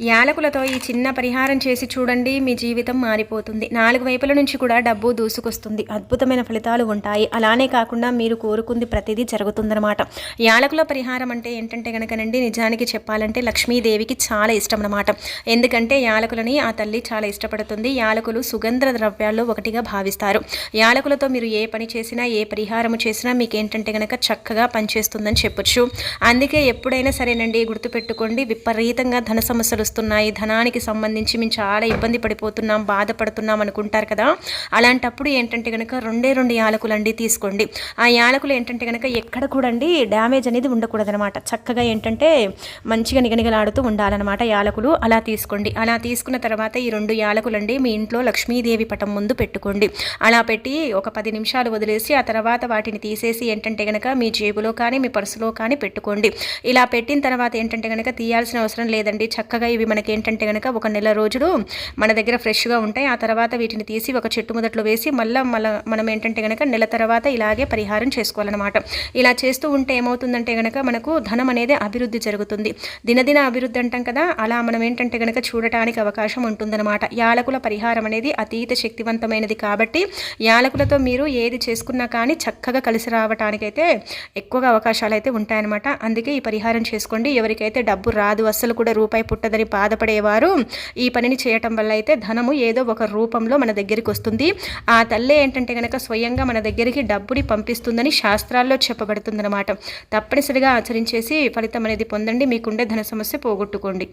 యాలకులతో ఈ చిన్న పరిహారం చేసి చూడండి మీ జీవితం మారిపోతుంది. నాలుగు వైపుల నుంచి కూడా డబ్బు దూసుకొస్తుంది. అద్భుతమైన ఫలితాలు ఉంటాయి. అలానే కాకుండా మీరు కోరుకుంది ప్రతిదీ జరుగుతుందన్నమాట. యాలకుల పరిహారం అంటే ఏంటంటే కనుకనండి నిజానికి చెప్పాలంటే లక్ష్మీదేవికి చాలా ఇష్టం అనమాట ఎందుకంటే యాలకులని ఆ తల్లి చాలా ఇష్టపడుతుంది. యాలకులు సుగంధ ద్రవ్యాల్లో ఒకటిగా భావిస్తారు. యాలకులతో మీరు ఏ పని చేసినా ఏ పరిహారం చేసినా మీకు ఏంటంటే కనుక చక్కగా పనిచేస్తుందని చెప్పొచ్చు. అందుకే ఎప్పుడైనా సరేనండి గుర్తుపెట్టుకోండి. విపరీతంగా ధన సమస్యలు వస్తున్నాయి ధనానికి సంబంధించి మేము చాలా ఇబ్బంది పడిపోతున్నాం బాధపడుతున్నాం అనుకుంటారు కదా. అలాంటప్పుడు ఏంటంటే కనుక రెండే రెండు యాలకులు అండి తీసుకోండి. ఆ యాలకులు ఏంటంటే కనుక ఎక్కడ కూడండి డ్యామేజ్ అనేది ఉండకూడదనమాట చక్కగా ఏంటంటే మంచిగా నిగనిగలాడుతూ ఉండాలన్నమాట యాలకులు. అలా తీసుకోండి. అలా తీసుకున్న తర్వాత ఈ రెండు యాలకులండి మీ ఇంట్లో లక్ష్మీదేవి పటం ముందు పెట్టుకోండి. అలా పెట్టి ఒక పది నిమిషాలు వదిలేసి ఆ తర్వాత వాటిని తీసేసి ఏంటంటే కనుక మీ జేబులో కానీ మీ పర్సులో కానీ పెట్టుకోండి. ఇలా పెట్టిన తర్వాత ఏంటంటే కనుక తీయాల్సిన అవసరం లేదండి. చక్కగా ఇవి మనకి ఏంటంటే కనుక ఒక నెల రోజులు మన దగ్గర ఫ్రెష్గా ఉంటాయి. ఆ తర్వాత వీటిని తీసి ఒక చెట్టు మొదట్లో వేసి మళ్ళీ మళ్ళీ మనం ఏంటంటే కనుక నెల తర్వాత ఇలాగే పరిహారం చేసుకోవాలన్నమాట. ఇలా చేస్తూ ఉంటే ఏమవుతుందంటే కనుక మనకు ధనం అనేది అభివృద్ధి జరుగుతుంది. దినదిన అభివృద్ధి అంటాం కదా అలా మనం ఏంటంటే కనుక చూడటానికి అవకాశం ఉంటుందన్నమాట. యాలకుల పరిహారం అనేది అతీత శక్తివంతమైనది కాబట్టి యాలకులతో మీరు ఏది చేసుకున్నా కానీ చక్కగా కలిసి రావటానికైతే ఎక్కువగా అవకాశాలు అయితే ఉంటాయన్నమాట. అందుకే ఈ పరిహారం చేసుకోండి. ఎవరికైతే డబ్బు రాదు అస్సలు కూడా రూపాయి పుట్టదని బాధపడేవారు. ఈ పనిని చేయటం వల్ల అయితే ధనము ఏదో ఒక రూపంలో మన దగ్గరికి వస్తుంది. ఆ తల్లే ఏంటంటే కనుక స్వయంగా మన దగ్గరికి డబ్బుని పంపిస్తుందని శాస్త్రాల్లో చెప్పబడుతుందన్నమాట. తప్పనిసరిగా ఆచరించేసి ఫలితం అనేది పొందండి. మీకుండే ధన సమస్య పోగొట్టుకోండి.